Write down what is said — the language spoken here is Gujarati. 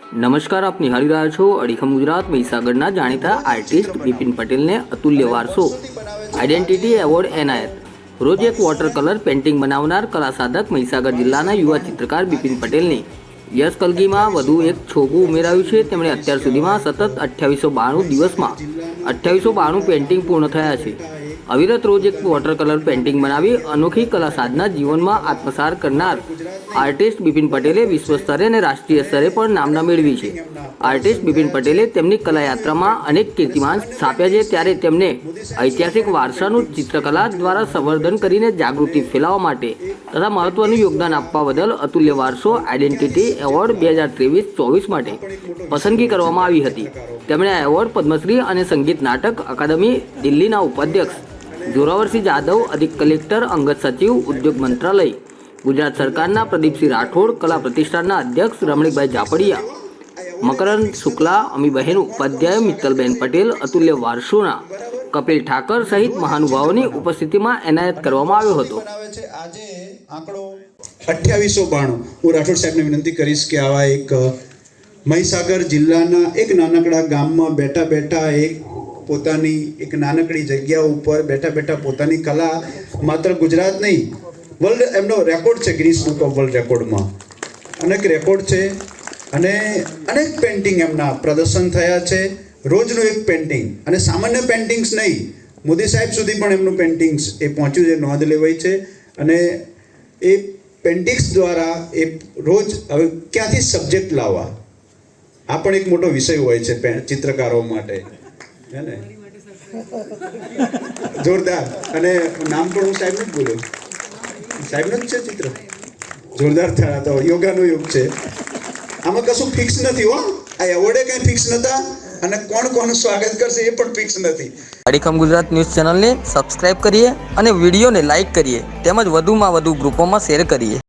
નમસ્કાર, આપ નિહાળી રહ્યા છો અડીખમ ગુજરાત. મહીસાગરના જાણીતા આર્ટિસ્ટ બિપિન પટેલને અતુલ્ય વારસો. આઈડેન્ટિટી એવોર્ડ એનાયત. રોજ એક વોટર કલર પેઇન્ટિંગ બનાવનાર કલા સાધક મહીસાગર જિલ્લાના યુવા ચિત્રકાર બિપિન પટેલની યશ કલગીમાં વધુ એક છોગું ઉમેરાયું છે. તેમણે અત્યાર સુધીમાં સતત અઠ્યાવીસો બાણું દિવસમાં અઠ્યાવીસો બાણું પેઇન્ટિંગ પૂર્ણ થયા છે. અવિરત રોજ એક વોટર કલર પેઇન્ટિંગ બનાવી અનોખી કલા સાધના જીવનમાં આત્મસાર કરનાર આર્ટિસ્ટ બિપિન પટેલે વિશ્વ સ્તરે અને રાષ્ટ્રીય સ્તરે પણ નામના મેળવી છે. આર્ટિસ્ટ બિપિન પટેલે તેમની કલાયાત્રામાં અનેક કીર્તિમાન સ્થાપ્યા છે ત્યારે તેમને ઐતિહાસિક વારસાનું ચિત્રકલા દ્વારા સંવર્ધન કરીને જાગૃતિ ફેલાવવા માટે તથા મહત્વનું યોગદાન આપવા બદલ અતુલ્ય વારસો આઇડેન્ટિટી એવોર્ડ બે હજાર ત્રેવીસ ચોવીસ માટે પસંદગી કરવામાં આવી હતી. તેમણે આ એવોર્ડ પદ્મશ્રી અને સંગીત નાટક અકાદમી દિલ્હીના ઉપાધ્યક્ષ જોરાવરસિંહ જાદવ, અધિક કલેક્ટર, અંગત સચિવ, ઉદ્યોગ મંત્રાલય. ગુજરાત સરકારના પ્રદીપસિંહ રાઠોડ, કલા પ્રતિષ્ઠાનના અધ્યક્ષ રમણીકભાઈ ઝાપડિયા. મકરંદ શુક્લા, અમીબહેન ઉપાધ્યાય, મિત્તલબેન પટેલ, અતુલ્ય વારસોના. કપિલ ઠાકર સહિત મહાનુભાવોની ઉપસ્થિતિમાં એનાયત કરવામાં આવ્યો હતો. આજે આંકડો અઠ્યાવીસો બાણું. હું રાઠોડ સાહેબને વિનંતી કરીશ કે આવા એક મહીસાગર જિલ્લાના એક નાનકડા ગામમાં બેઠા બેઠા એક પોતાની એક નાનકડી જગ્યા ઉપર બેઠા બેઠા પોતાની કલા માત્ર ગુજરાત નહીં વર્લ્ડ એમનો રેકોર્ડ છે ગ્રીસ બુક ઓફ વર્લ્ડ રેકોર્ડમાં અનેક રેકોર્ડ છે અને અનેક પેન્ટિંગ એમના પ્રદર્શન થયા છે. રોજનું એક પેન્ટિંગ અને સામાન્ય પેન્ટિંગ્સ નહીં, મોદી સાહેબ સુધી પણ એમનું પેન્ટિંગ્સ એ પહોંચ્યું છે, નોંધ લેવાય છે. અને એ પેન્ટિંગ્સ દ્વારા એ રોજ હવે ક્યાંથી સબ્જેક્ટ લાવવા? આ પણ એક મોટો વિષય હોય છે ચિત્રકારો માટે. હે ને? જોરદાર. અને નામ પણ હું સાહેબનું જ બોલ્યો સાહેબનું જ છે ચિત્ર? જોરદાર થયા તો યોગાનો યોગ છે. આમાં કશું ફિક્સ નથી હો. આ એવોર્ડે કંઈ ફિક્સ નતા. અને કોણ કોનું સ્વાગત કરશે એ પણ ફિક્સ નથી. અડીખમ ગુજરાત ન્યૂઝ ચેનલને સબસ્ક્રાઇબ કરીએ અને વિડીયોને લાઇક કરીએ. તેમજ વધુમાં વધુ ગ્રુપોમાં શેર કરીએ.